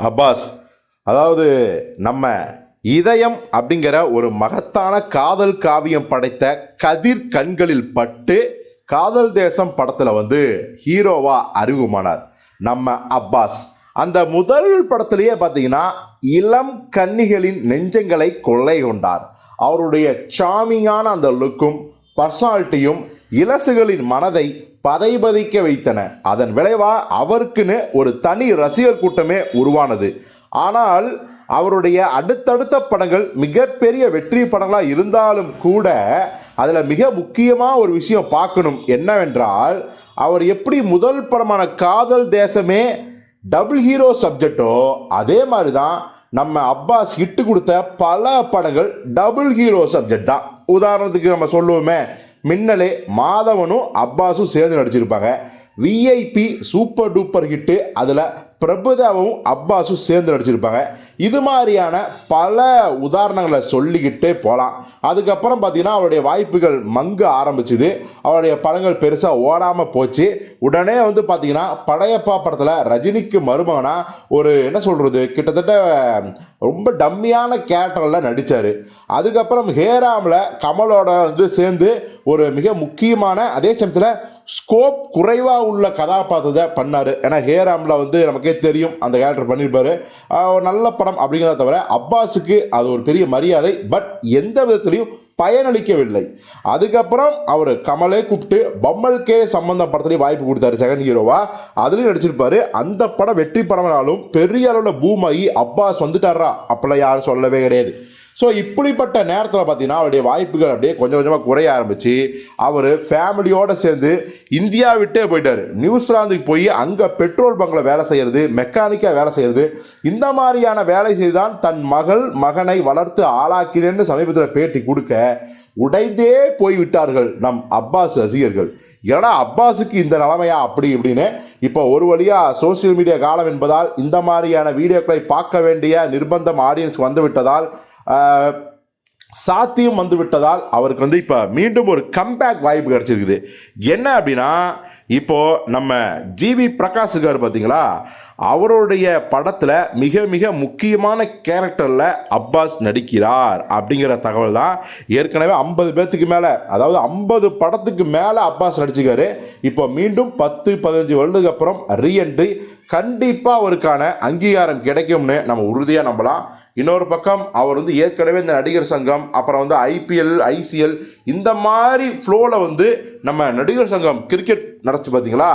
Abbas அதாவது நம்ம இதயம் அப்படிங்கிற ஒரு மகத்தான காதல் காவியம் படைத்த கதிர் கண்களில் பட்டு காதல் தேசம் படத்தில் வந்து ஹீரோவா அறிமுகமானார் நம்ம அப்பாஸ். அந்த முதல் படத்திலேயே பார்த்தீங்கன்னா இளம் கன்னிகளின் நெஞ்சங்களை கொள்ளை கொண்டார். அவருடைய சாமிங்கான அந்த லுக்கும் பர்சனாலிட்டியும் இலசுகளின் மனதை பதைபதிக்க வைத்தன. அதன் விளைவா அவருக்குன்னு ஒரு தனி ரசிகர் கூட்டமே உருவானது. ஆனால் அவருடைய அடுத்தடுத்த படங்கள் மிகப்பெரிய வெற்றி படங்களாக இருந்தாலும் கூட அதில் மிக முக்கியமாக ஒரு விஷயம் பார்க்கணும். என்னவென்றால் அவர் எப்படி முதல் படமான காதல் தேசமே டபுள் ஹீரோ சப்ஜெக்டோ அதே மாதிரி தான் நம்ம அப்பாஸ் ஹிட்டு கொடுத்த பல படங்கள் டபுள் ஹீரோ சப்ஜெக்ட் தான். உதாரணத்துக்கு நம்ம சொல்லுவோமே மின்னலே மாதவனும் அப்பாஸும் சேர்ந்து நடிச்சிருப்பாங்க. விஐபி சூப்பர் டூப்பர் ஹிட்டு அதில் பிரபுதாவும் அப்பாஸும் சேர்ந்து நடிச்சிருப்பாங்க. இது மாதிரியான பல உதாரணங்களை சொல்லிக்கிட்டே போகலாம் அதுக்கப்புறம் பார்த்தீங்கன்னா அவருடைய வாய்ப்புகள் மங்க ஆரம்பிச்சுது. அவருடைய படங்கள் பெருசாக ஓடாமல் போச்சு. உடனே வந்து பார்த்திங்கன்னா படையப்பா படத்தில் ரஜினிக்கு மருமகனா ஒரு என்ன சொல்கிறது கிட்டத்தட்ட ரொம்ப டம்மியான கேரக்டரில் நடித்தார் அதுக்கப்புறம் ஹேராமில் கமலோட வந்து சேர்ந்து ஒரு மிக முக்கியமான அதே சமயத்தில் ஸ்கோப் குறைவாக உள்ள கதாபாத்திரத்தை பண்ணார். ஏன்னா ஹேராமில் வந்து நமக்கே தெரியும் அந்த கேரக்டர் பண்ணியிருப்பாரு ஒரு நல்ல படம் அப்படிங்கிறத தவிர அப்பாஸுக்கு அது ஒரு பெரிய மரியாதை பட் எந்த விதத்துலையும் பயனளிக்கவில்லை. அதுக்கப்புறம் அவர் கமலே கூப்பிட்டு பம்மல் கே சம்பந்தம் படத்துலேயும் வாய்ப்பு கொடுத்தாரு செகண்ட் ஹீரோவா அதுலேயும் நடிச்சிருப்பாரு. அந்த படம் வெற்றி படம்னாலும் பெரிய அளவில் பூம் ஆகி அப்பாஸ் வந்துட்டாரா? அப்பெல்லாம் யாரும் சொல்லவே கிடையாது. ஸோ இப்படிப்பட்ட நேரத்தில் பார்த்தீங்கன்னா அவருடைய வாய்ப்புகள் அப்படியே கொஞ்சம் கொஞ்சமாக குறைய ஆரம்பிச்சு அவர் ஃபேமிலியோடு சேர்ந்து இந்தியா விட்டே போயிட்டார். நியூசிலாந்துக்கு போய் அங்கே பெட்ரோல் பங்கில் வேலை செய்கிறது மெக்கானிக்காக வேலை செய்கிறது இந்த மாதிரியான வேலை செய்து தான் தன் மகள் மகனை வளர்த்து ஆளாக்கினேன்னு சமீபத்தில் பேட்டி கொடுக்க உடைந்தே போய் விட்டார்கள் நம் அப்பாஸ் ரசிகர்கள். ஏன்னா அப்பாஸுக்கு இந்த நிலைமையா அப்படி இப்படின்னு இப்போ ஒரு வழியாக சோஷியல் மீடியா காலம் என்பதால் இந்த மாதிரியான வீடியோக்களை பார்க்க வேண்டிய நிர்பந்தம் ஆடியன்ஸ் வந்து விட்டதால் சாத்தியம் வந்து விட்டதால் அவருக்கு வந்து இப்போ மீண்டும் ஒரு கம்பேக் வாய்ப்பு கிடச்சிருக்குது. என்ன அப்படின்னா இப்போது நம்ம ஜிவி பிரகாஷ் இருக்கார் பார்த்தீங்களா அவருடைய படத்தில் மிக மிக முக்கியமான கேரக்டரில் அப்பாஸ் நடிக்கிறார் அப்படிங்கிற தகவல் தான் ஏற்கனவே ஐம்பது பேர்த்துக்கு மேலே அதாவது ஐம்பது படத்துக்கு மேலே அப்பாஸ் நடிச்சிருக்காரு. இப்போ மீண்டும் பத்து பதினஞ்சு வருடத்துக்கு அப்புறம் ரீஎன்ட்ரி கண்டிப்பாக அவருக்கான அங்கீகாரம் கிடைக்கும்னு நம்ம உறுதியாக நம்பலாம். இன்னொரு பக்கம் அவர் வந்து ஏற்கனவே இந்த நடிகர் சங்கம் அப்புறம் வந்து ஐபிஎல் ஐசிஎல் இந்த மாதிரி ஃப்ளோவில் வந்து நம்ம நடிகர் சங்கம் கிரிக்கெட் நடச்சு பார்த்தீங்களா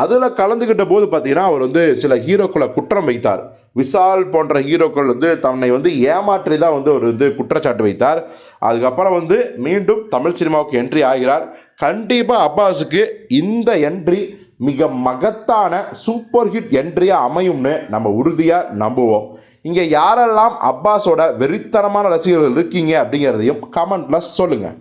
அதில் கலந்துக்கிட்ட போது பார்த்தீங்கன்னா அவர் வந்து சில ஹீரோக்களை குற்றம் வைத்தார். விஷால் போன்ற ஹீரோக்கள் வந்து தன்னை வந்து ஏமாற்றி தான் வந்து அவர் வந்து குற்றச்சாட்டு வைத்தார். அதுக்கப்புறம் வந்து மீண்டும் தமிழ் சினிமாவுக்கு என்ட்ரி ஆகிறார். கண்டிப்பாக அப்பாஸுக்கு இந்த என்ட்ரி மிக மகத்தான சூப்பர் ஹிட் என்ட்ரியாக அமையும்னு நம்ம உறுதியாக நம்புவோம். இங்கே யாரெல்லாம் அப்பாஸோட வெறித்தனமான ரசிகர்கள் இருக்கீங்க அப்படிங்கிறதையும் கமெண்ட்டில் சொல்லுங்கள்